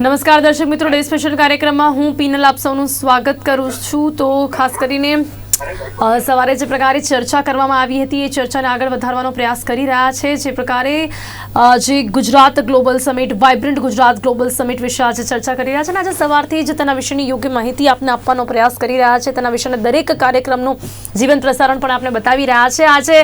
નમસ્કાર દર્શક મિત્રો ડે સ્પેશિયલ કાર્યક્રમમાં હું પીનલ આપ સૌનું સ્વાગત કરું છું. તો ખાસ કરીને સવારે જે પ્રકારે ચર્ચા કરવામાં આવી હતી, એ ચર્ચાને આગળ વધારવાનો પ્રયાસ કરી રહ્યા છે. જે પ્રકારે જે Gujarat global summit vibrant Gujarat global summit વિશે આજે ચર્ચા કરી રહ્યા છે અને આજે સવારથી જ તેના વિશેની યોગ્ય માહિતી આપને આપવાનો પ્રયાસ કરી રહ્યા છે. તેના વિશેના દરેક કાર્યક્રમનું જીવંત પ્રસારણ પણ આપણે બતાવી રહ્યા છે. આજે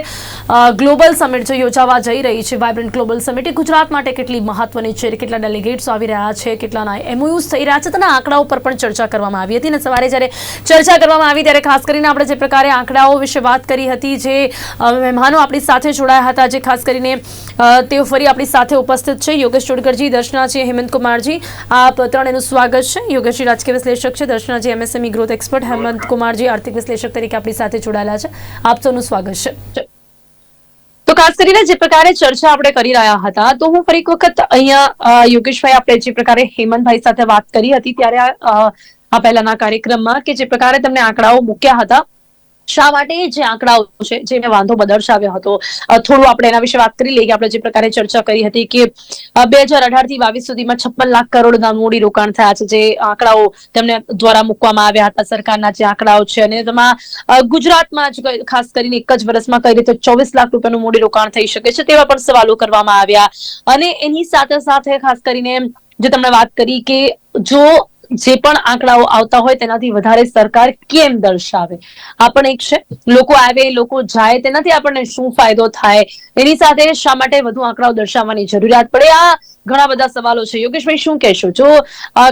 ગ્લોબલ સમિટ જે યોજાવા જઈ રહી છે વાઇબ્રન્ટ ગ્લોબલ સમિટ, એ ગુજરાત માટે કેટલી મહત્વની છે? કેટલા ડેલિગેટ્સ આવી રહ્યા છે? કેટલાના એમઓયુઝ થઈ રહ્યા છે? તેના આંકડા ઉપર પણ ચર્ચા કરવામાં આવી હતી અને સવારે જ્યારે ચર્ચા કરવામાં આવી ત્યારે ખાસ કરીને આપણે જે પ્રકારે આંકડાઓ વિશે વાત કરી હતી, જે મહેમાનો આપણી સાથે જોડાયા હતા, જે ખાસ કરીને તેઓ ફરી આપણી સાથે ઉપસ્થિત છે. યોગેશ ચોડકરજી, દર્શનાજી, હેમંત કુમારજી, આપ સ્વાગત છે. યોગેશજી રાજકીય વિશ્લેષક છે, Darshanaji, MSME growth expert, Hemant આર્થિક વિશ્લેષક તરીકે આપણી સાથે જોડાયેલા છે. આપ સૌનું સ્વાગત છે. તો ખાસ કરીને જે પ્રકારે ચર્ચા આપણે કરી રહ્યા હતા, તો હું ફરી એક વખત અહીંયા યોગેશભાઈ આપણે જે પ્રકારે હેમંતભાઈ સાથે વાત કરી હતી, ત્યારે આ પહેલાના કાર્યક્રમમાં કે જે પ્રકારે તમને આંકડાઓ મૂક્યા હતા શા માટે જે આંકડાઓ છે, જે મેં વાંધો દર્શાવ્યો હતો થોડું આપણે એના વિશે વાત કરી લઈએ કે આપણે જે પ્રકારે ચર્ચા કરી હતી કે બે હજાર અઢારથી બાવીસ સુધીમાં છપ્પન લાખ કરોડના મૂડી રોકાણ થયા છે, જે આંકડાઓ તેમને દ્વારા મૂકવામાં આવ્યા હતા સરકારના જે આંકડાઓ છે અને તેમાં ગુજરાતમાં જ ખાસ કરીને એક જ વર્ષમાં કઈ રીતે ચોવીસ લાખ રૂપિયાનું મૂડી રોકાણ થઈ શકે છે તેવા પણ સવાલો કરવામાં આવ્યા. અને એની સાથે સાથે ખાસ કરીને જે તમને વાત કરી કે જો જે પણ આંકડાઓ આવતા હોય તેનાથી વધારે સરકાર કેમ દર્શાવે? આ પણ એક છે, લોકો આવે, લોકો જાય, તેનાથી આપણને શું ફાયદો થાય? એની સાથે શા માટે વધુ આંકડાઓ દર્શાવવાની જરૂરિયાત પડે? આ ઘણા બધા સવાલો છે. યોગેશભાઈ, શું કહેશો? જો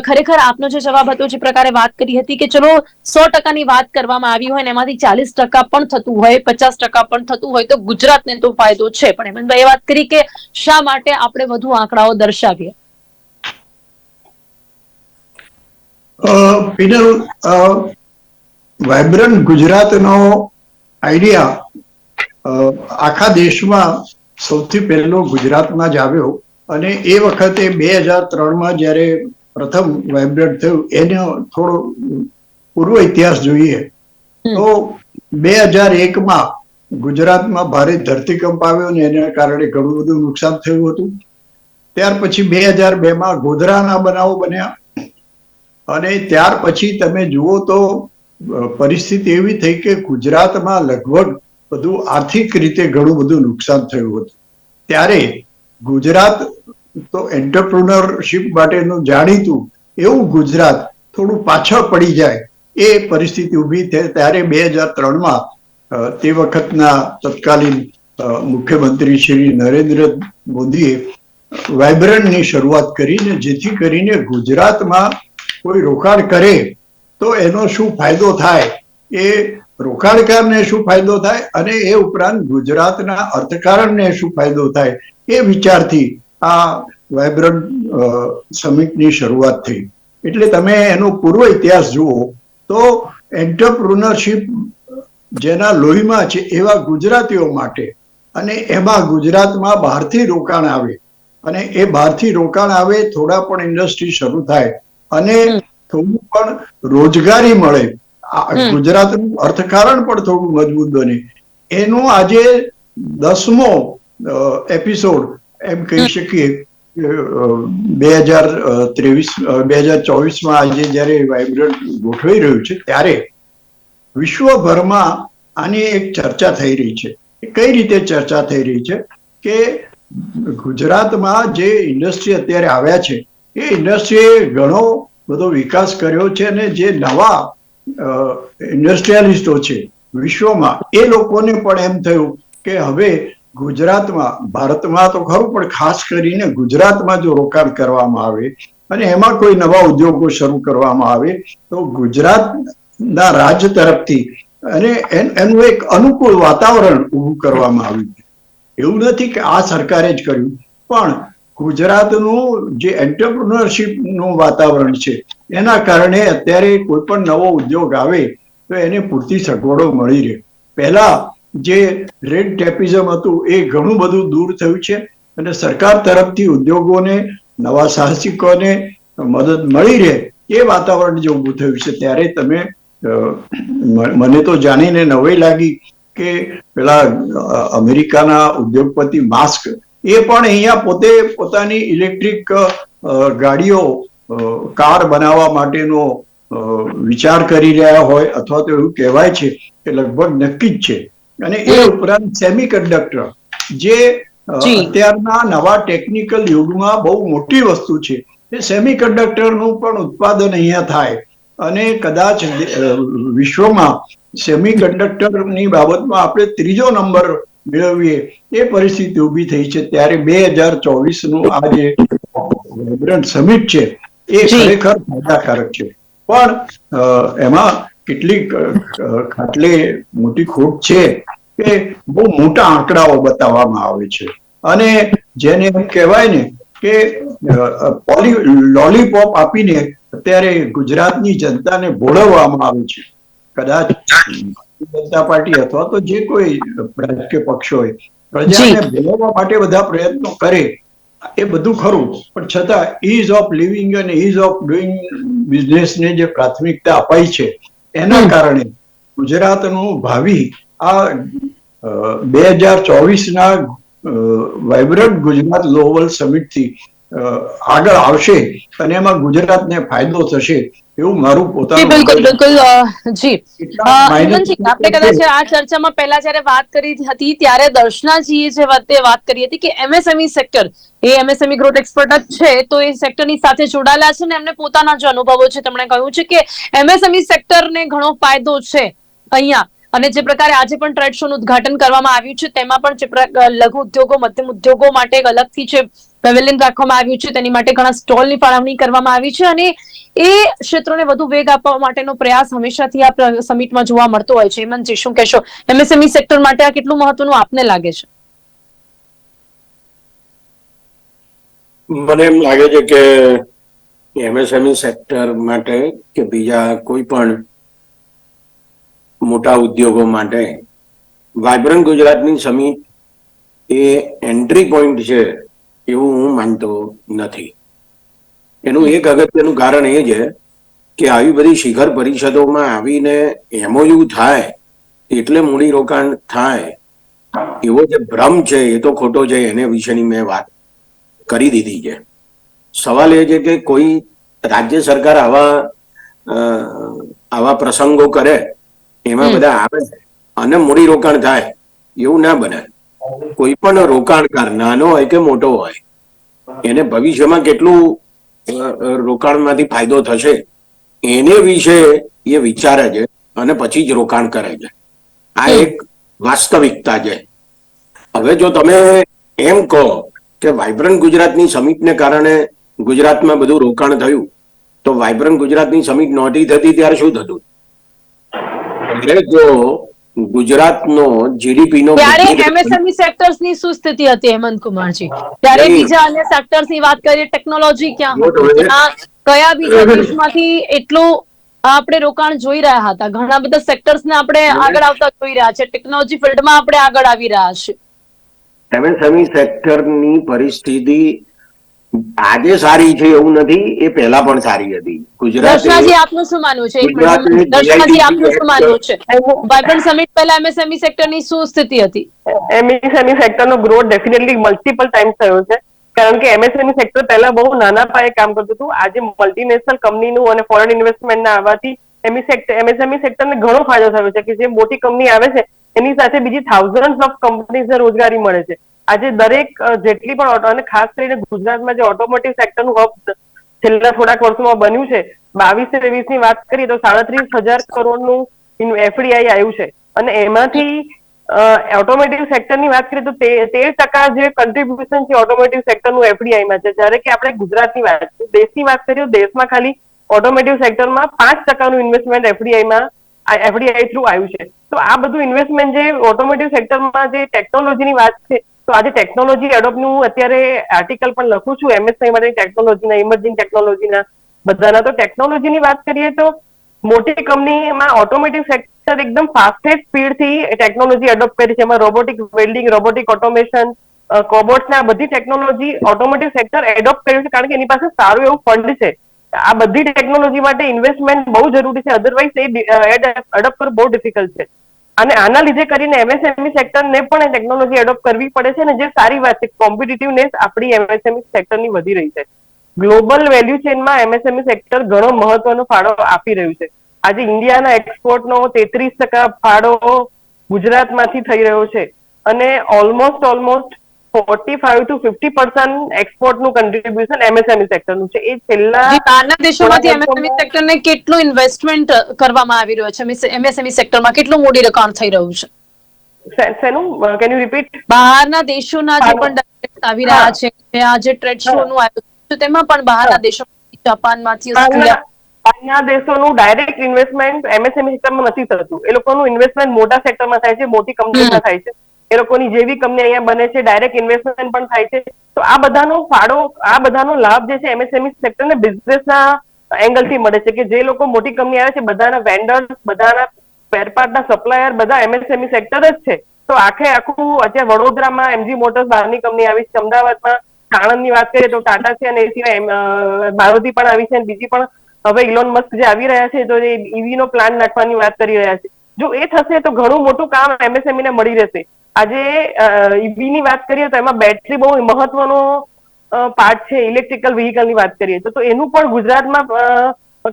ખરેખર આપનો જે જવાબ હતો જે પ્રકારે વાત કરી હતી કે ચલો, સો ટકાની વાત કરવામાં આવી હોય ને એમાંથી ચાલીસ ટકા પણ થતું હોય, પચાસ ટકા પણ થતું હોય, તો ગુજરાતને તો ફાયદો છે. પણ હેમંતભાઈ એ વાત કરી કે શા માટે આપણે વધુ આંકડાઓ દર્શાવીએ? પિનલ વાઇબ્રન્ટ ગુજરાતનો આઈડિયા આખા દેશમાં સૌથી પહેલો ગુજરાતમાં જ આવ્યો અને એ વખતે બે હજાર ત્રણમાં જ્યારે પ્રથમ વાઇબ્રન્ટ થયું એનો થોડો પૂર્વ ઇતિહાસ જોઈએ. તો બે હજાર એકમાં ગુજરાતમાં ભારે ધરતીકંપ આવ્યો ને એના કારણે ઘણું બધું નુકસાન થયું હતું. ત્યાર પછી બે હજાર બે માં ગોધરાના બનાવો બન્યા. અને ત્યાર પછી તમે જુઓ તો પરિસ્થિતિ એવી થઈ કે ગુજરાતમાં લગભગ બધું આર્થિક રીતે ઘણું બધું નુકસાન થયું હતું. ત્યારે ગુજરાત તો એન્ટરપ્રોનરશીપ માટેનું જાણીતું એવું ગુજરાત થોડું પાછળ પડી જાય એ પરિસ્થિતિ ઊભી થઈ ત્યારે બે હજાર ત્રણમાં તે વખતના તત્કાલીન મુખ્યમંત્રી શ્રી નરેન્દ્ર મોદીએ વાઇબ્રન્ટની શરૂઆત કરીને જેથી કરીને ગુજરાતમાં કોઈ રોકાણ કરે, તો એનો શું ફાયદો થાય? એ રોકાણકારને શું ફાયદો થાય અને એ ઉપરાંત ગુજરાતના અર્થકારણને શું ફાયદો થાય? એ વિચારથી આ વાઇબ્રન્ટ સમિટની શરૂઆત થઈ. એટલે તમે એનો પૂર્વ ઇતિહાસ જુઓ, તો એન્ટરપ્રુનરશિપ જેના લોહીમાં છે એવા ગુજરાતીઓ માટે અને એમાં ગુજરાતમાં બહારથી રોકાણ આવે અને એ બહારથી રોકાણ આવે, થોડા પણ ઇન્ડસ્ટ્રી શરૂ થાય. અને થોડું પણ રોજગારી મળે. ગુજરાતનું અર્થકારણ પણ થોડું મજબૂત બને. એનો આજે દસમો એપિસોડ એમ કહી શકીએ. બે હજાર ત્રેવીસ બે હજાર ચોવીસમાં આજે જ્યારે વાઇબ્રન્ટ ગોઠવાઈ રહ્યું છે ત્યારે વિશ્વભરમાં આની એક ચર્ચા થઈ રહી છે. કઈ રીતે ચર્ચા થઈ રહી છે? કે ગુજરાતમાં જે ઇન્ડસ્ટ્રી અત્યારે આવ્યા છે એ ઇન્ડસ્ટ્રીએ ઘણો બધો વિકાસ કર્યો છે અને જે નવા ઇન્ડસ્ટ્રીયાલિસ્ટો છે વિશ્વમાં, એ લોકોને પણ એમ થયું કે હવે ગુજરાતમાં, ભારતમાં તો ખરું, પણ ખાસ કરીને ગુજરાતમાં જો રોકાણ કરવામાં આવે અને એમાં કોઈ નવા ઉદ્યોગો શરૂ કરવામાં આવે, તો ગુજરાતના રાજ્ય તરફથી અને એન- એક અનુકૂળ વાતાવરણ ઊભું કરવામાં આવ્યું એવું નથી કે આ સરકારે જ કર્યું, પણ ગુજરાતનું જે એન્ટરપ્રિનરશિપનું વાતાવરણ છે, એના કારણે અત્યારે કોઈ પણ નવો ઉદ્યોગ આવે, તો એને પૂરતી સગવડો મળી રહે. પહેલા જે રેડ ટેપિઝમ હતું, એ ઘણું બધું દૂર થયું છે અને સરકાર તરફથી ઉદ્યોગોને, નવા સાહસિકોને મદદ મળી રહે એ વાતાવરણ જે ઊભું થયું છે, ત્યારે તમે મને તો જાણીને નવાઈ લાગી કે પેલા અમેરિકાના ઉદ્યોગપતિ માસ્ક એ પણ અહીંયા પોતે પોતાની ઇલેક્ટ્રિક ગાડીઓ કાર બનાવવા માટેનો વિચાર કરી રહ્યા હોય અથવા તો એવું કહેવાય છે કે લગભગ નક્કી જ છે. અને એ ઉપરાંત સેમી કન્ડક્ટર જે. અત્યારના નવા ટેકનિકલ યુગમાં બહુ મોટી વસ્તુ છે. એ સેમી કંડક્ટરનું પણ ઉત્પાદન અહીંયા થાય. અને કદાચ વિશ્વમાં સેમી કંડક્ટરની બાબતમાં આપણે ત્રીજો નંબર મેળવીએ. એ પરિસ્થિતિ ઊભી થઈ છે. ત્યારે બે હજાર ચોવીસનું આ જે વાઇબ્રન્ટ સમિટ છે એ ખરેખર ફાયદાકારક છે. પણ એમાં કેટલીક ખાટલે મોટી ખોટ છે કે બહુ મોટા આંકડાઓ બતાવવામાં આવે છે. અને જેને એમ કહેવાય ને કે પોલી લોલીપોપ આપીને અત્યારે ગુજરાતની જનતાને ભોળવવામાં આવે છે. કદાચ જનતા પાર્ટી અથવા તો જે કોઈ રાજકીય પક્ષ હોય પ્રજાને ભેળવવા માટે બધા પ્રયત્નો કરે એ બધું ખરું પણ છતાં ઇઝ ઓફ લિવિંગ અને ઇઝ ઓફ ડુઈંગ બિઝનેસને જે પ્રાથમિકતા અપાઈ છે એના. કારણે ગુજરાતનું ભાવિ આ બે હજાર ચોવીસના વાઇબ્રન્ટ ગુજરાત ગ્લોબલ સમિટથી આગળ આવશે અને એમાં ગુજરાતને ફાયદો થશે એવું મારું પોતાનું બિલકુલ બિલકુલ જી. આપણે કદાચ આ ચર્ચામાં પહેલા જ્યારે વાત કરી હતી ત્યારે દર્શનાજીએ જે વાતે વાત કરી હતી કે એમએસએમઈ સેક્ટર એ એમએસએમઈ ગ્રોથ એક્સપર્ટ જ છે તો એ સેક્ટરની સાથે જોડાયેલા છે ને એમને પોતાના જે અનુભવો છે તેમણે કહ્યું છે કે એમએસએમઈ સેક્ટરને ઘણો ફાયદો છે અહીંયા. અને જે પ્રકારે આજે પણ ટ્રેડ શોનું ઉદ્ઘાટન કરવામાં આવ્યું છે તેમાં પણ જે લઘુ ઉદ્યોગો મધ્યમ ઉદ્યોગો માટે એક અલગથી છે પેવેલિયન રાખવામાં આવ્યું છે. તેની માટે ઘણા સ્ટોલની ફાળવણી કરવામાં આવી છે અને એ ક્ષેત્રોને વધુ વેગ આપવા માટેનો પ્રયાસ હંમેશાથી આ સમિટમાં જોવા મળતો હોય છે. હેમંતજી શું કહેશો? એમએસએમઈ સેક્ટર માટે આ કેટલું મહત્વનું આપને લાગે છે? મને એમ લાગે છે કે એમએસએમઈ સેક્ટર માટે કે બીજા કોઈ પણ મોટા ઉદ્યોગો માટે, વાયબ્રન્ટ ગુજરાતની સમિટ એ એન્ટ્રી પોઈન્ટ છે એવું હું માનતો નથી. એનું એક અગત્યનું કારણ એ છે કે આવી બધી શિખર પરિષદોમાં આવીને એમઓયુ થાય એટલે મૂડીરોકાણ થાય એવો જે ભ્રમ છે એ તો ખોટો છે એને વિશેની મેં વાત કરી દીધી છે. સવાલ એ છે કે કોઈ રાજ્ય સરકાર આવા આવા પ્રસંગો કરે એમાં બધા આવે અને મૂડીરોકાણ થાય એવું ના બને. કોઈ પણ રોકાણકાર નાનો હોય કે મોટો હોય એને ભવિષ્યમાં કેટલું રોકાણમાંથી ફાયદો થશે એને વિશે એ વિચારે છે અને પછી જ રોકાણ કરે છે. આ એક વાસ્તવિકતા છે. હવે જો તમે એમ કહો કે વાઇબ્રન્ટ ગુજરાતની સમિટને કારણે ગુજરાતમાં બધું રોકાણ થયું તો વાઇબ્રન્ટ ગુજરાતની સમિટ નહોતી થતી ત્યારે શું થતું? એટલે જો ગુજરાતનો જીડીપી નો ત્યારે એમએસએમઈ સેક્ટર્સની શું સ્થિતિ હતી હેમંત કુમારજી? ત્યારે બીજા અન્ય સેક્ટર્સની વાત કરીએ ટેકનોલોજી ક્યાં હતી? કયા બીજા દેશમાંથી એટલું આપણે રોકાણ જોઈ રહ્યા હતા. ઘણા બધા સેક્ટર્સ ને આપણે આગળ આવતા જોઈ રહ્યા છે. ટેકનોલોજી ફિલ્ડમાં આપણે આગળ આવી રહ્યા છે. એમએસએમઈ સેક્ટરની પરિસ્થિતિ આજે સારી છે એવું નથી એ પહેલા પણ સારી હતી. દર્શનાજી આપનું શું માનવું છે? ગુજરાતે આપનું શું માનવું છે? વાઇબ્રન્ટ સમિટ પહેલા એમએસએમઈ સેક્ટરની શું સ્થિતિ હતી? એમએસએમઈ સેક્ટરનો ગ્રોથ ડેફિનેટલી મલ્ટીપલ ટાઈમ્સ થયો છે. કારણ કે એમએસએમઈ સેક્ટર પહેલા બહુ નાના પાયે કામ કરતું હતું. આજે મલ્ટીનેશનલ કંપનીનું અને ફોરેન ઇન્વેસ્ટમેન્ટના આવવાથી એમઈ સેક્ટર એમએસએમઈ સેક્ટરને ઘણો ફાયદો થયો છે કે જે મોટી કંપની આવે છે એની સાથે બીજી થાઉઝન્ડ ઓફ કંપનીઝને રોજગારી મળે છે. આજે દરેક જેટલી પણ ઓટો અને ખાસ કરીને ગુજરાતમાં જે ઓટોમોટિવ સેક્ટરનું હબ છેલ્લા થોડાક વર્ષોમાં બન્યું છે, બાવીસ ત્રેવીસની વાત કરીએ તો સાડત્રીસ હજાર કરોડનું એફડીઆઈ આવ્યું છે. અને એમાંથી ઓટોમોટિવ સેક્ટરની વાત કરીએ તો તેર ટકા જે કન્ટ્રીબ્યુશન છે ઓટોમોટિવ સેક્ટરનું એફડીઆઈ માં છે. જ્યારે કે આપણે ગુજરાતની વાત દેશની વાત કરીએ તો દેશમાં ખાલી ઓટોમોટિવ સેક્ટરમાં પાંચ ટકાનું ઇન્વેસ્ટમેન્ટ એફડીઆઈમાં એફડીઆઈ થ્રુ આવ્યું છે. તો આ બધું ઇન્વેસ્ટમેન્ટ જે ઓટોમોટિવ સેક્ટરમાં જે ટેકનોલોજીની વાત છે તો આજે ટેકનોલોજી એડોપનું અત્યારે આર્ટિકલ પણ લખું છું એમએસઆઈ માટે ટેકનોલોજીના ઇમર્જિંગ ટેકનોલોજીના બધાના. તો ટેકનોલોજીની વાત કરીએ તો મોટી કંપનીમાં ઓટોમેટિક સેક્ટર એકદમ ફાસ્ટેસ્ટ સ્પીડથી ટેકનોલોજી એડોપ્ટ કરી છે. એમાં રોબોટિક વેલ્ડિંગ રોબોટિક ઓટોમેશન કોબોટ્સના બધી ટેકનોલોજી ઓટોમેટિક સેક્ટર એડોપ્ટ કર્યું છે. કારણ કે એની પાસે સારું એવું ફંડ છે. આ બધી ટેકનોલોજી માટે ઇન્વેસ્ટમેન્ટ બહુ જરૂરી છે. અધરવાઇઝ એ એડોપ્ટ કરવું બહુ ડિફિકલ્ટ છે. અને આના લીધે કરીને એમએસએમઈ સેક્ટરને પણ ટેકનોલોજી એડોપ્ટ કરવી પડે છે અને જે સારી વાત છે કોમ્પિટિટિવનેસ આપણી એમએસએમઈ સેક્ટરની વધી રહી છે. ગ્લોબલ વેલ્યુ ચેનમાં એમએસએમઈ સેક્ટર ઘણો મહત્વનો ફાળો આપી રહ્યું છે. આજે ઇન્ડિયાના એક્સપોર્ટનો તેત્રીસ ટકા ફાળો ગુજરાતમાંથી થઈ રહ્યો છે. અને almost almost forty five to fifty percent એક્સપોર્ટનું contribution MSME સેક્ટરનું છે. એ છેલ્લા બહારના દેશોમાંથી એમએસએમઈ વર્ષોમાં- સેક્ટરને કેટલું ઇન્વેસ્ટમેન્ટ કરવામાં આવી રહ્યો છે? એમએસએમઈ સેક્ટરમાં કેટલું મોડી રોકાણ થઈ રહ્યું છે? શેનું કેન યુ રિપીટ બહારના દેશોના જે પણ આવી રહ્યા છે આ જે ટ્રેડ શો નું આયોજન છે તેમાં પણ બહારના દેશો જાપાનમાંથી ઓસ્ટ્રેલિયા બહારના દેશોનું ડાયરેક્ટ ઇન્વેસ્ટમેન્ટ એમએસએમઈ સેક્ટરમાં નથી થતું. એ લોકોનું ઇન્વેસ્ટમેન્ટ મોટા સેક્ટરમાં થાય છે મોટી કંપનીમાં થાય છે. લોકોની જેવી કંપની અહીંયા બને છે ડાયરેક્ટ ઇન્વેસ્ટમેન્ટ પણ થાય છે. તો આ બધાનો ફાળો, આ બધાનો લાભ જે છે એમએસએમઈ સેક્ટરને બિઝનેસના એંગલથી મળે છે કે જે લોકો મોટી કંપની આવે છે, બધાના વેન્ડર્સ બધાના સ્પેરપાર્ટના સપ્લાયર બધા એમએસએમઈ સેક્ટર જ છે. તો આખે આખું અત્યારે વડોદરામાં એમજી મોટર્સ બહારની કંપની આવી છે, અમદાવાદમાં સાણંદની વાત કરીએ તો ટાટા છે અને એ સિવાય મારુતિ પણ આવી છે અને બીજી પણ, હવે ઇલોન મસ્ક જે આવી રહ્યા છે, તો એ ઈવી નો પ્લાન નાખવાની વાત કરી રહ્યા છે. જો એ થશે તો ઘણું મોટું કામ એમએસએમઈ ને મળી રહેશે. આજે ઈવી ની વાત કરીએ તો એમાં બેટરી બહુ મહત્વનો પાર્ટ છે ઇલેક્ટ્રિકલ વ્હીકલની વાત કરીએ તો એનું પણ ગુજરાતમાં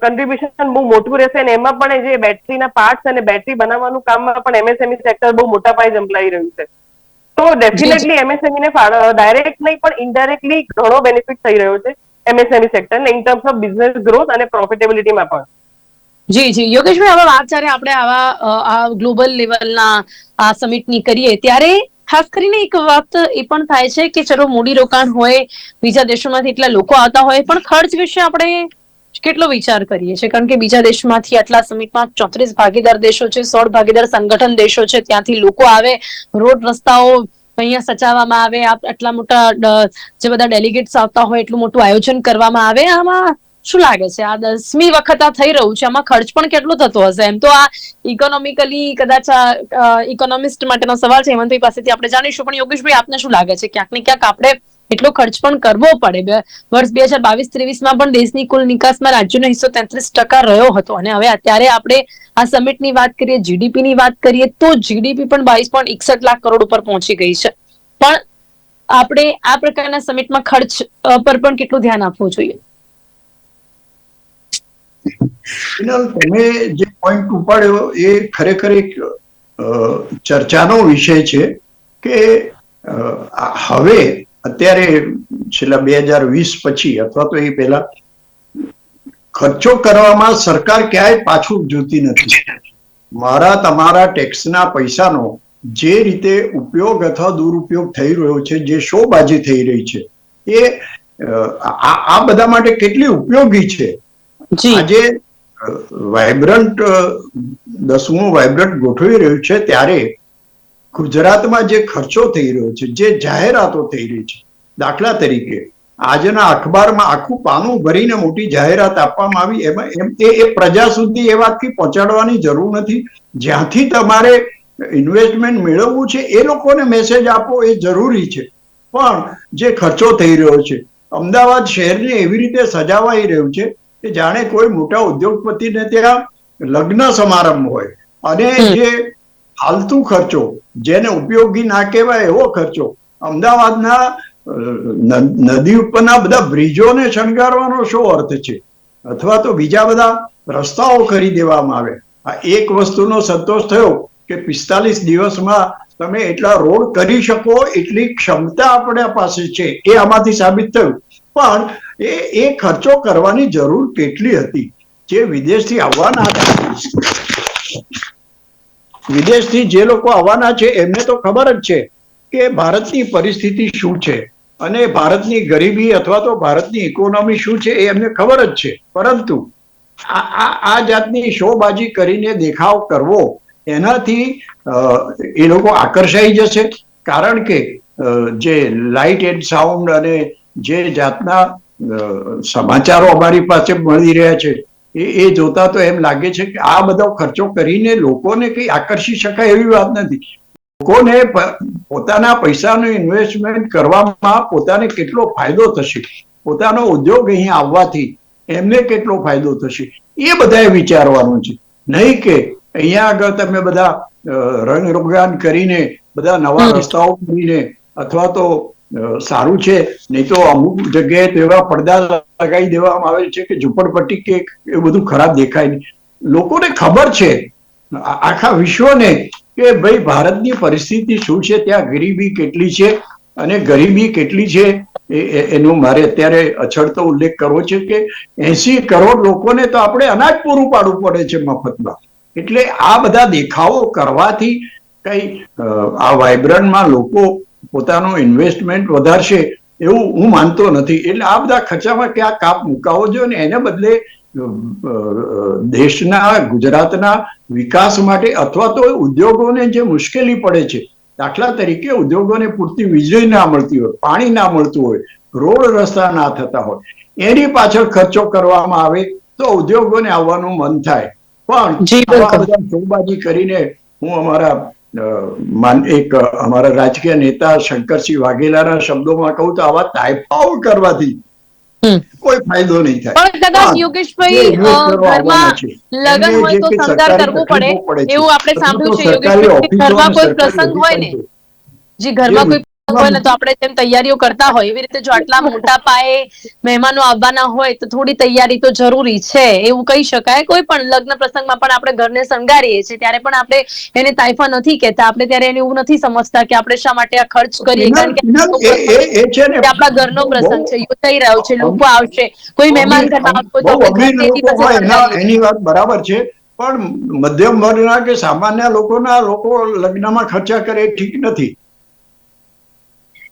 કન્ટ્રીબ્યુશન બહુ મોટું રહેશે અને એમાં પણ જે બેટરીના પાર્ટસ અને બેટરી બનાવવાનું કામમાં પણ એમએસએમઈ સેક્ટર બહુ મોટા પાયે જંપલાઈ રહ્યું છે. તો ડેફિનેટલી એમએસએમઈ ને ડાયરેક્ટ નહીં, પણ ઇનડાયરેક્ટલી ઘણો બેનિફિટ થઈ રહ્યો છે MSME sector in terms of business growth અને પ્રોફિટેબિલિટીમાં પણ. જી જી. યોગેશભાઈ, હવે વાત જ્યારે આપણે આવા આ ગ્લોબલ લેવલના આ સમિટની કરીએ, ત્યારે ખાસ કરીને એક વાત એ પણ થાય છે કે ચલો મૂડી રોકાણ હોય, બીજા દેશોમાંથી એટલા લોકો આવતા હોય, પણ ખર્ચ વિશે આપણે કેટલો વિચાર કરીએ છીએ? કારણ કે બીજા દેશમાંથી આટલા સમિટમાં ચોત્રીસ ભાગીદાર દેશો છે, સોળ ભાગીદાર સંગઠન દેશો છે, ત્યાંથી લોકો આવે, રોડ રસ્તાઓ અહીંયા સચાવવામાં આવે આટલા મોટા જે બધા ડેલિગેટ્સ આવતા હોય, એટલું મોટું આયોજન કરવામાં આવે. આમાં શું લાગે છે? આ દસમી વખત આ થઈ રહ્યું છે. આમાં ખર્ચ પણ કેટલો થતો હશે? એમ તો આ ઇકોનોમિકલી કદાચ ઇકોનોમિસ્ટ માટેનો સવાલ છે. હેમંતભાઈ પાસેથી આપણે જાણીશું. પણ યોગેશભાઈ, આપને શું લાગે છે? ક્યાંક ને ક્યાંક આપણે એટલો ખર્ચ પણ કરવો પડે. વર્ષ બે હજાર બાવીસ ત્રેવીસમાં પણ દેશની કુલ નિકાસમાં રાજ્યનો હિસ્સો તેત્રીસ ટકા રહ્યો હતો. અને હવે અત્યારે આપણે આ સમિટની વાત કરીએ જીડીપી ની વાત કરીએ, તો જીડીપી પણ બાવીસ પોઈન્ટ એકસઠ લાખ કરોડ ઉપર પહોંચી ગઈ છે. પણ આપણે આ પ્રકારના સમિટમાં ખર્ચ પર પણ કેટલું ધ્યાન આપવું જોઈએ? વિનલ, તમે જે પોઈન્ટ ઉપાડ્યો એ ખરેખર એક ચર્ચાનો વિષય છે કે હવે અત્યારે છેલ્લા બે હજાર વીસ પછી અથવા તો એ પહેલા ખર્ચો કરવામાં સરકાર ક્યાંય પાછું જોતી નથી. મારા તમારા ટેક્સના પૈસાનો જે રીતે ઉપયોગ અથવા દુરુપયોગ થઈ રહ્યો છે જે શોબાજી થઈ રહી છે એ આ બધા માટે કેટલી ઉપયોગી છે? આજે વાઇબ્રન્ટ દસમું વાઇબ્રન્ટ ગોઠવી રહ્યું છે ત્યારે ગુજરાતમાં જે ખર્ચો થઈ રહ્યો છે, જે જાહેરાતો થઈ રહી છે, દાખલા તરીકે આજના અખબારમાં આખું પાનું ભરીને મોટી જાહેરાત આપવામાં આવી, એમાં એમ, એ એ પ્રજા સુધી એ વાતથી પહોંચાડવાની જરૂર નથી. જ્યાંથી તમારે ઇન્વેસ્ટમેન્ટ મેળવવું છે, એ લોકોને મેસેજ આપો, એ જરૂરી છે. પણ જે ખર્ચો થઈ રહ્યો છે, અમદાવાદ શહેરને એવી રીતે સજાવાઈ રહ્યું છે કે જાણે કોઈ મોટા ઉદ્યોગપતિને ત્યાં લગ્ન સમારંભ હોય. અને જે ફાલતુ ખર્ચો જેને ઉપયોગી ના કહેવાય એવો ખર્ચો અમદાવાદના નદી ઉપરના બધા બ્રિજોને શણગારવાનો શું અર્થ છે? અથવા તો બીજા બધા રસ્તાઓ કરી દેવામાં આવે. આ એક વસ્તુનો સંતોષ થયો કે પિસ્તાલીસ દિવસમાં તમે એટલા રોડ કરી શકો એટલી ક્ષમતા આપણા પાસે છે. એ આમાંથી સાબિત થયું. પણ એ એ ખર્ચો કરવાની જરૂર કેટલી હતી? જે વિદેશથી આવવાના હતા. વિદેશથી જે લોકો આવવાના છે, એમને તો ખબર જ છે કે ભારતની પરિસ્થિતિ શું છે અને ભારતની ગરીબી અથવા તો ભારતની ઇકોનોમી શું છે એ એમને ખબર જ છે. પરંતુ આ આ જાતની શોબાજી કરીને દેખાવ કરવો, એનાથી એ લોકો આકર્ષાઈ જશે. કારણ કે જે લાઇટ એન્ડ સાઉન્ડ અને જે જાતના સમાચારો અમારી પાસે મળી રહ્યા છે. એ એ જોતા તો એમ લાગે છે કે આ બધો ખર્ચો કરીને લોકોને કંઈ આકર્ષી શકાય એવી વાત નથી. લોકોને પોતાના પૈસાનું ઇન્વેસ્ટમેન્ટ કરવામાં પોતાને કેટલો ફાયદો થશે. પોતાનો ઉદ્યોગ અહીં આવવાથી એમને કેટલો ફાયદો થશે. એ બધાએ વિચારવાનું છે. નહીં કે અહીંયા આગળ તમે બધા રંગરોગાન કરીને બધા નવા રસ્તાઓ કરીને અથવા તો સારું છે. નહીં તો અમુક જગ્યાએ તો એવા પડદા લગાવી દેવામાં આવે છે કે ઝુંપડપટ્ટી કે એ બધું ખરાબ દેખાય નહીં. લોકોને ખબર છે આખા વિશ્વને કે ભાઈ ભારતની પરિસ્થિતિ શું છે, ત્યાં ગરીબી કેટલી છે અને ગરીબી કેટલી છે એનો મારે અત્યારે અછડતો ઉલ્લેખ કરવો છે કે એસી કરોડ લોકોને તો આપણે અનાજ પૂરું પાડવું પડે છે મફતમાં. એટલે આ બધા દેખાવો કરવાથી કઈ આ વાઇબ્રન્ટમાં લોકો પોતાનું ઇન્વેસ્ટમેન્ટ વધારશે એવું હું માનતો નથી. એટલે આ બધા ખર્ચામાં ક્યાં કાપ મુકાવો જોઈએ અને એને બદલે દેશના ગુજરાતના વિકાસ માટે અથવા તો ઉદ્યોગોને જે મુશ્કેલી પડે છે દાખલા તરીકે ઉદ્યોગોને પૂરતી વીજળી ના મળતી હોય પાણી ના મળતું હોય રોડ રસ્તા ના થતા હોય એની પાછળ ખર્ચો કરવામાં આવે તો ઉદ્યોગોને આવવાનું મન થાય. પણ બધા શોબાજી કરીને હું અમારા એક અમારા રાજકીય નેતા શંકરસિંહ વાઘેલાના શબ્દોમાં કહું તો આવા તાઇફાઓ કરવાથી કોઈ ફાયદો નહીં થાય. પણ કદાચ યોગેશભાઈ ઘરમાં લગ્ન હોય તો કંઈ કરવો પડે. એવું આપણે સાંભળ્યું છે યોગેશભાઈ ઘરમાં કોઈ પ્રસંગ હોય ને જે ઘરમાં કોઈ હોય ને તો આપણે જેમ તૈયારીઓ કરતા હોય. એવી રીતે જો આટલા મોટા પાયે મહેમાનો આવવાના હોય તો થોડી તૈયારી તો જરૂરી છે. એવું કહી શકાય. કોઈ પણ લગ્ન પ્રસંગમાં પણ આપણે ઘરને શણગારીએ છીએ ત્યારે પણ આપણે એને તાઇફા નથી કહેતા. આપણે ત્યારે એને એવું નથી સમજતા કે આપણે શા માટે આ ખર્ચ કરીએ. કારણ કે આપણા ઘરનો પ્રસંગ છે યોજાઈ રહ્યો છે લોકો આવશે. કોઈ મહેમાન ઘરમાં શણગારીએ. એની વાત બરાબર છે. પણ મધ્યમ વર્ગના કે સામાન્ય લોકોના લોકો લગ્નમાં ખર્ચા કરે ઠીક નથી.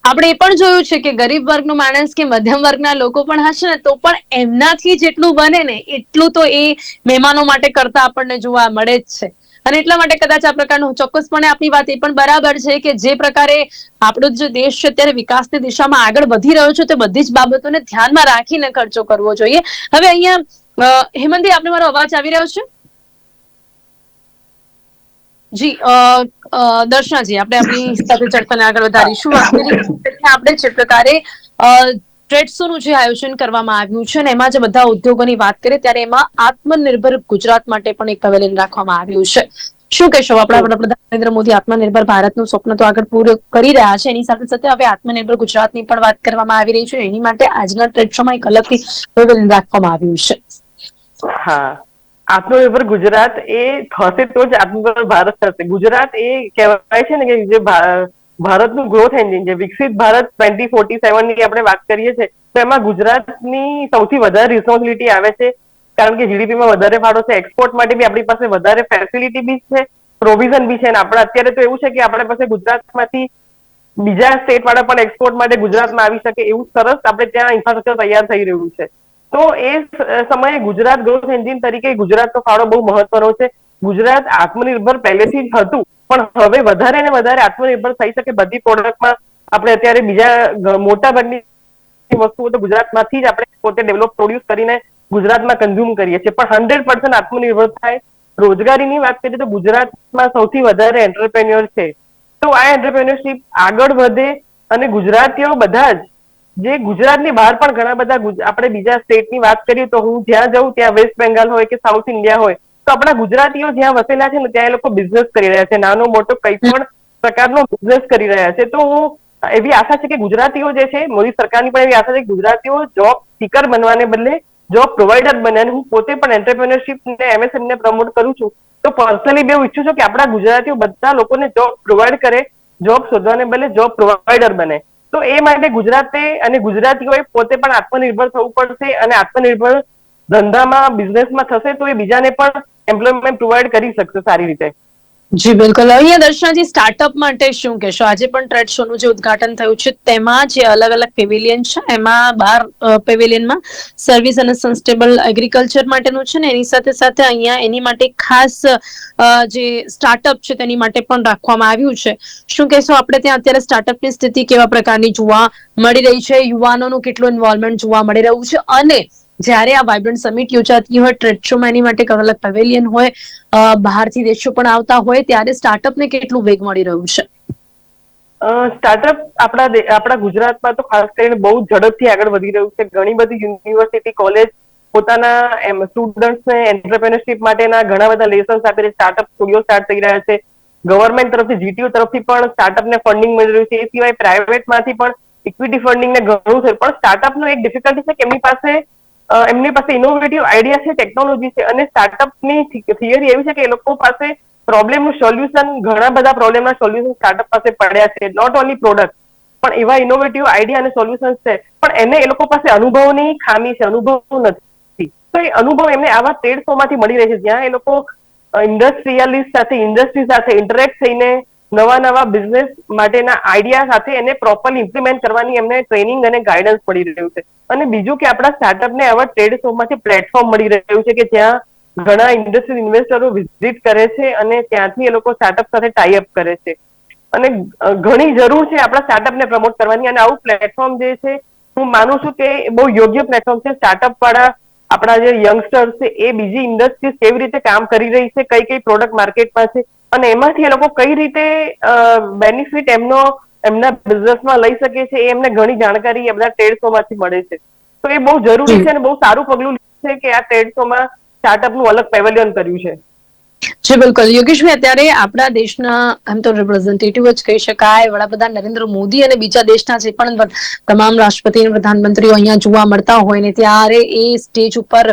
આપણે એ પણ જોયું છે કે ગરીબ વર્ગનો માણસ કે મધ્યમ વર્ગના લોકો પણ હશે ને, તો પણ એમનાથી જેટલું બને ને, એટલું તો એ મહેમાનો માટે કરતા આપણને જોવા મળે જ છે. અને એટલા માટે કદાચ આ પ્રકારનું ચોક્કસપણે આપની વાત એ પણ બરાબર છે કે જે પ્રકારે આપણો જે દેશ છે અત્યારે વિકાસની દિશામાં આગળ વધી રહ્યો છે, તે બધી જ બાબતોને ધ્યાનમાં રાખીને ખર્ચો કરવો જોઈએ. હવે અહીંયા હેમંતભાઈ આપને મારો અવાજ આવી રહ્યો છે? જી દર્શનાજી, આપણે આપણી સાથે ચર્ચાને આગળ વધારીશું. વાત આપણે જે પ્રકારે ટ્રેડસોનું જે આયોજન કરવામાં આવ્યું છે ને એમાં જે બધા ઉદ્યોગોની વાત કરીએ ત્યારે એમાં આત્મનિર્ભર ગુજરાત માટે પણ એક પવેલિયન રાખવામાં આવ્યું છે. શું કહેશો? આપણા વડાપ્રધાન નરેન્દ્ર મોદી આત્મનિર્ભર ભારતનું સ્વપ્ન તો આગળ પૂરું કરી રહ્યા છે. એની સાથે સાથે હવે આત્મનિર્ભર ગુજરાતની પણ વાત કરવામાં આવી રહી છે. એની માટે આજના ટ્રેડ શોમાં એક અલગથી પવેલિયન રાખવામાં આવ્યું છે. હા. આત્મનિર્ભર ગુજરાત એ થશે તો જ આત્મનિર્ભર ભારત થશે. ગુજરાત એ કહેવાય છે ને કે જે ભારતનું ગ્રોથ એન્જિન છે. વિકસિત ભારત ટ્વેન્ટી ફોર્ટી સેવનની આપણે વાત કરીએ છીએ, તો એમાં ગુજરાતની સૌથી વધારે રિસ્પોન્સિબિલિટી આવે છે. કારણ કે જીડીપીમાં વધારે ફાળો છે. એક્સપોર્ટ માટે બી આપણી પાસે વધારે ફેસિલિટી બી છે પ્રોવિઝન બી છે. અને આપણે અત્યારે તો એવું છે કે આપણા પાસે ગુજરાતમાંથી બીજા સ્ટેટ વાળા પણ એક્સપોર્ટ માટે ગુજરાતમાં આવી શકે એવું સરસ આપણે ત્યાં ઇન્ફ્રાસ્ટ્રક્ચર તૈયાર થઈ રહ્યું છે. તો એ સમયે ગુજરાત ગ્રોથ એન્જિન તરીકે ગુજરાતનો ફાળો બહુ મહત્વનો છે. ગુજરાત આત્મનિર્ભર પહેલેથી જ હતું. પણ હવે વધારે ને વધારે આત્મનિર્ભર થઈ શકે બધી પ્રોડક્ટમાં આપણે અત્યારે બીજા મોટાભાગની મોટા ભાગની વસ્તુઓ તો ગુજરાતમાંથી જ આપણે પોતે ડેવલપ પ્રોડ્યુસ કરીને ગુજરાતમાં કન્ઝ્યુમ કરીએ છીએ. પણ હંડ્રેડ પર્સન્ટ આત્મનિર્ભર થાય. રોજગારીની વાત કરીએ તો ગુજરાતમાં સૌથી વધારે એન્ટરપ્રેન્યોર છે. તો આ એન્ટરપ્રેન્યોરશીપ આગળ વધે અને ગુજરાતીઓ બધા જ, જે ગુજરાતની બહાર પણ ઘણા બધા આપણે બીજા સ્ટેટની વાત કરીએ તો હું જ્યાં જાઉં ત્યાં વેસ્ટ બેંગાલ હોય કે સાઉથ ઇન્ડિયા હોય તો આપણા ગુજરાતીઓ જ્યાં વસેલા છે ને ત્યાં એ લોકો બિઝનેસ કરી રહ્યા છે. નાનો મોટો કઈ પણ પ્રકારનો બિઝનેસ કરી રહ્યા છે. તો હું એવી આશા છે કે ગુજરાતીઓ જે છે, મોદી સરકારની પણ એવી આશા છે કે ગુજરાતીઓ જોબ સીકર બનવાને બદલે જોબ પ્રોવાઈડર બને અને હું પોતે પણ એન્ટરપ્રેન્યોરશિપ ને એમએસએમ ને પ્રમોટ કરું છું. તો પર્સનલી બે ઈચ્છું છું કે આપણા ગુજરાતીઓ બધા લોકોને જોબ પ્રોવાઈડ કરે જોબ શોધવાને બદલે જોબ પ્રોવાઈડર બને. તો એ માટે ગુજરાતે અને ગુજરાતીઓએ પોતે પણ આત્મનિર્ભર થવું પડશે અને આત્મનિર્ભર ધંધામાં બિઝનેસમાં થશે તો એ બીજાને પણ એમ્પ્લોયમેન્ટ પ્રોવાઈડ કરી શકશે સારી રીતે. જી, બિલકુલ. અહીંયા દર્શનાજી સ્ટાર્ટઅપ માટે શું કહેશો? આજે પણ ટ્રેડ શો નું જે ઉદઘાટન થયું છે, તેમાં જે અલગ અલગ પેવેલિયન છે, એમાં બાર પેવેલિયનમાં સર્વિસ અને સસ્ટેબલ એગ્રીકલ્ચર માટેનું છે ને, એની સાથે સાથે અહીંયા એની માટે ખાસ જે સ્ટાર્ટઅપ છે, તેની માટે પણ રાખવામાં આવ્યું છે. શું કહેશો આપણે ત્યાં અત્યારે સ્ટાર્ટઅપની સ્થિતિ કેવા પ્રકારની જોવા મળી રહી છે? યુવાનોનું કેટલું ઇન્વોલ્વમેન્ટ જોવા મળી રહ્યું છે? અને જ્યારે આ વાઇબ્રન્ટ સમિટ યોજાતી હોય, ટ્રેડ શોમાં એની માટે અલગ પેવેલિયન હોય બહારથી દેશો પણ આવતા હોય, ત્યારે સ્ટાર્ટઅપને કેટલું વેગ મળી રહ્યું છે? સ્ટાર્ટઅપ આપણા આપણા ગુજરાતમાં તો ખાસ કરીને બહુ ઝડપથી આગળ વધી રહ્યું છે. ઘણી બધી યુનિવર્સિટી કોલેજ પોતાના એમ સ્ટુડન્ટ્સને એન્ટરપ્રેન્યોરશિપ માટેના ઘણા બધા લેસન્સ આપી સ્ટાર્ટઅપ સ્ટુડિયો સ્ટાર્ટ થઈ રહ્યા છે. ગવર્મેન્ટ તરફથી જીટીયુ તરફથી પણ સ્ટાર્ટઅપને ફંડિંગ મળી રહ્યું છે. એ સિવાય પ્રાઇવેટમાંથી પણ ઇક્વિટી ફંડિંગ ને ઘણું છે. પણ સ્ટાર્ટઅપનું એક ડિફિકલ્ટી છે કે એમની પાસે એમની પાસે ઇનોવેટિવ આઈડિયા છે ટેકનોલોજી છે અને સ્ટાર્ટઅપની થિયરી એવી છે કે એ લોકો પાસે પ્રોબ્લેમનું સોલ્યુશન ઘણા બધા પ્રોબ્લેમના સોલ્યુશન સ્ટાર્ટઅપ પાસે પડ્યા છે. નોટ ઓનલી પ્રોડક્ટ પણ એવા ઇનોવેટિવ આઈડિયા અને સોલ્યુશન છે. પણ એને એ લોકો પાસે અનુભવની ખામી છે, અનુભવ નથી. તો એ અનુભવ એમને આવા ટ્રેડમાંથી મળી રહે છે, જ્યાં એ લોકો ઇન્ડસ્ટ્રીયલિસ્ટ સાથે ઇન્ડસ્ટ્રી સાથે ઇન્ટરેક્ટ થઈને નવા નવા બિઝનેસ માટેના આઈડિયા સાથે એને પ્રોપરલી ઇમ્પ્લિમેન્ટ કરવાની એમને ટ્રેનિંગ અને ગાઈડન્સ મળી રહ્યું છે. અને બીજું કે આપણા સ્ટાર્ટઅપને આવા ટ્રેડ શો માંથી પ્લેટફોર્મ મળી રહ્યું છે કે જ્યાં ઘણા ઇન્ડસ્ટ્રી ઇન્વેસ્ટરો વિઝિટ કરે છે અને ત્યાંથી એ લોકો સ્ટાર્ટઅપ સાથે ટાઈઅપ કરે છે. અને ઘણી જરૂર છે આપણા સ્ટાર્ટઅપને પ્રમોટ કરવાની અને આવું પ્લેટફોર્મ જે છે, હું માનું છું કે બહુ યોગ્ય પ્લેટફોર્મ છે. સ્ટાર્ટઅપ વાળા આપણા જે યંગસ્ટર્સ છે એ બીજી ઇન્ડસ્ટ્રીઝ કેવી રીતે કામ કરી રહી છે કઈ કઈ પ્રોડક્ટ માર્કેટમાં છે અને એમાંથી એ લોકો કઈ રીતે બેનિફિટ એમનો એમના બિઝનેસમાં લઈ શકે છે એ એમને ઘણી જાણકારી એ બધા ટ્રેડ શોમાંથી મળે છે. તો એ બહુ જરૂરી છે અને બહુ સારું પગલું છે કે આ ટ્રેડ શોમાં સ્ટાર્ટઅપનું અલગ પેવેલિયન કર્યું છે. જી બિલકુલ. યોગેશભાઈ અત્યારે આપણા દેશના એમ તો રિપ્રેઝેન્ટેટિવ જ કહી શકાય વડાપ્રધાન નરેન્દ્ર મોદી અને બીજા દેશના જે પણ તમામ રાષ્ટ્રપતિ અને પ્રધાનમંત્રીઓ અહીંયા જોવા મળતા હોય ને ત્યારે એ સ્ટેજ ઉપર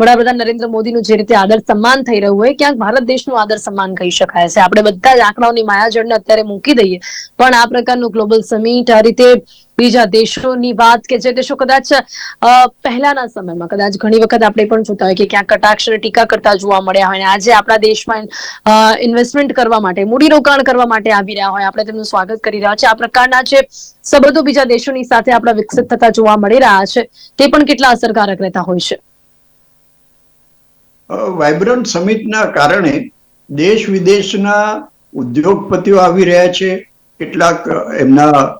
વડાપ્રધાન નરેન્દ્ર મોદીનું જે રીતે આદર સન્માન થઈ રહ્યું હોય, ક્યાંક ભારત દેશનું આદર સન્માન કહી શકાય છે. આપણે બધા જ આંકડાઓની માયાજળને અત્યારે મૂકી દઈએ. પણ આ પ્રકારનું ગ્લોબલ સમિટ આ રીતે બીજા દેશોની વાત કે જે દેશો કદાચ પહેલાના સમયમાં, કદાચ ઘણી વખત આપણે પણ જોતા હોય કે ક્યાંક કટાક્ષ ટીકા કરતા જોવા મળ્યા હોય અને આજે આપણા દેશમાં ઇન્વેસ્ટમેન્ટ કરવા માટે, મૂડીરોકાણ કરવા માટે આવી રહ્યા હોય. આપણે તેમનું સ્વાગત કરી રહ્યા છે આ પ્રકારના જે સંબંધો બીજા દેશોની સાથે આપણા વિકસિત થતા જોવા મળી રહ્યા છે, તે પણ કેટલા અસરકારક રહેતા હોય છે. વાઇબ્રન્ટ સમિટના કારણે દેશ વિદેશના ઉદ્યોગપતિઓ આવી રહ્યા છે, કેટલાક એમના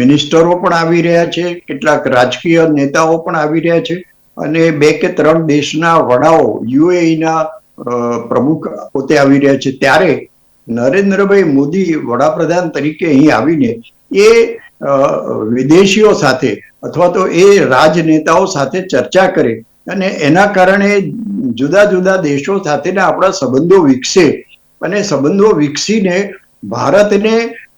મિનિસ્ટરો પણ આવી રહ્યા છે, કેટલાક રાજકીય નેતાઓ પણ આવી રહ્યા છે અને બે કે ત્રણ દેશના વડાઓ યુએઈના પ્રમુખ પોતે આવી રહ્યા છે. ત્યારે નરેન્દ્રભાઈ મોદી વડાપ્રધાન તરીકે અહીં આવીને એ વિદેશીઓ સાથે અથવા તો એ રાજનેતાઓ સાથે ચર્ચા કરે અને એના કારણે જુદા જુદા દેશો સાથેના આપણા સંબંધો વિકસે અને સંબંધો વિકસીને ભારતને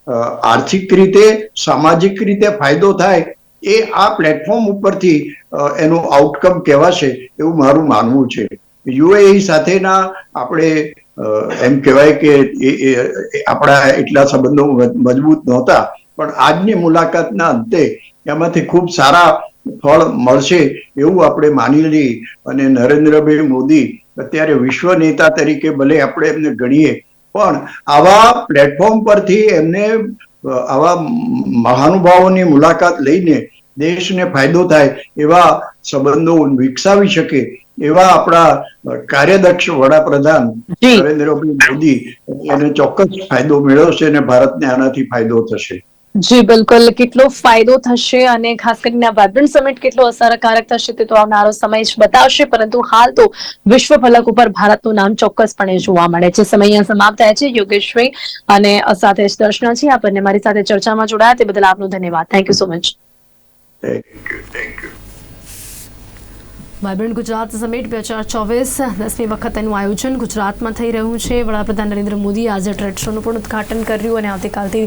આર્થિક રીતે, સામાજિક રીતે ફાયદો થાય એ આ પ્લેટફોર્મ ઉપરથી એનું આઉટકમ કહેવાશે એવું મારું માનવું છે. યુએઈ સાથેના આપણે એમ કહેવાય કે આપણા એટલા સંબંધો મજબૂત નહોતા પણ આજની મુલાકાતના અંતે એમાંથી ખૂબ સારા ફળ મળશે એવું આપણે માની લઈ અને નરેન્દ્રભાઈ મોદી અત્યારે વિશ્વ નેતા તરીકે ભલે આપણે એમને ગણીએ પણ આવા પ્લેટફોર્મ પરથી એમને આવા મહાનુભાવોની મુલાકાત લઈને દેશને ફાયદો થાય એવા સંબંધો વિકસાવી શકે એવા આપણા કાર્યદક્ષ વડાપ્રધાન નરેન્દ્રભાઈ મોદી એને ચોક્કસ ફાયદો મેળવશે અને ભારતને આનાથી ફાયદો થશે. જી, બિલકુલ. કેટલો ફાયદો થશે અને ખાસ કરીને આ વાઇબ્રન્ટ સમિટ કેટલો અસરકારક થશે તે તો આવનારો સમય જ બતાવશે, પરંતુ હાલ તો વિશ્વ ફલક ઉપર ભારતનું નામ ચોક્કસપણે જોવા મળે છે. સમય અહીંયા સમાપ્ત થાય છે. યોગેશભાઈ અને સાથે જ દર્શનાજી આપણને મારી સાથે ચર્ચામાં જોડાયા. તે બદલ આપનો ધન્યવાદ. Thank you so much thank you thank you vibrant Gujarat summit બે હજાર ચોવીસ દસમી વખત એનું આયોજન ગુજરાતમાં થઈ રહ્યું છે. વડાપ્રધાન નરેન્દ્ર મોદી આજે ટ્રેડ શોનું પણ ઉદઘાટન કર્યું અને આવતીકાલથી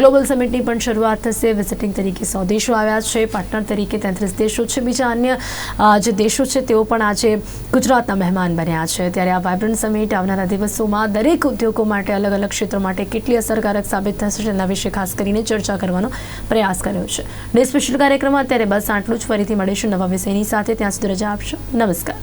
ગ્લોબલ સમિટની પણ શરૂઆત થશે. વિઝિટિંગ તરીકે સો દેશો આવ્યા છે પાર્ટનર તરીકે તેત્રીસ દેશો છે, બીજા અન્ય જે દેશો છે તેઓ પણ આજે ગુજરાતના મહેમાન બન્યા છે. ત્યારે આ વાઇબ્રન્ટ સમિટ આવનારા દિવસોમાં દરેક ઉદ્યોગો માટે અલગ અલગ ક્ષેત્રો માટે કેટલી અસરકારક સાબિત થશે તેના વિશે ખાસ કરીને ચર્ચા કરવાનો પ્રયાસ કર્યો છે. ડે સ્પેશિયલ કાર્યક્રમમાં અત્યારે બસ આટલું જ. ફરીથી મળીશું નવા વિષયની સાથે. ત્યાં સુધી રજા આપશો? નમસ્કાર.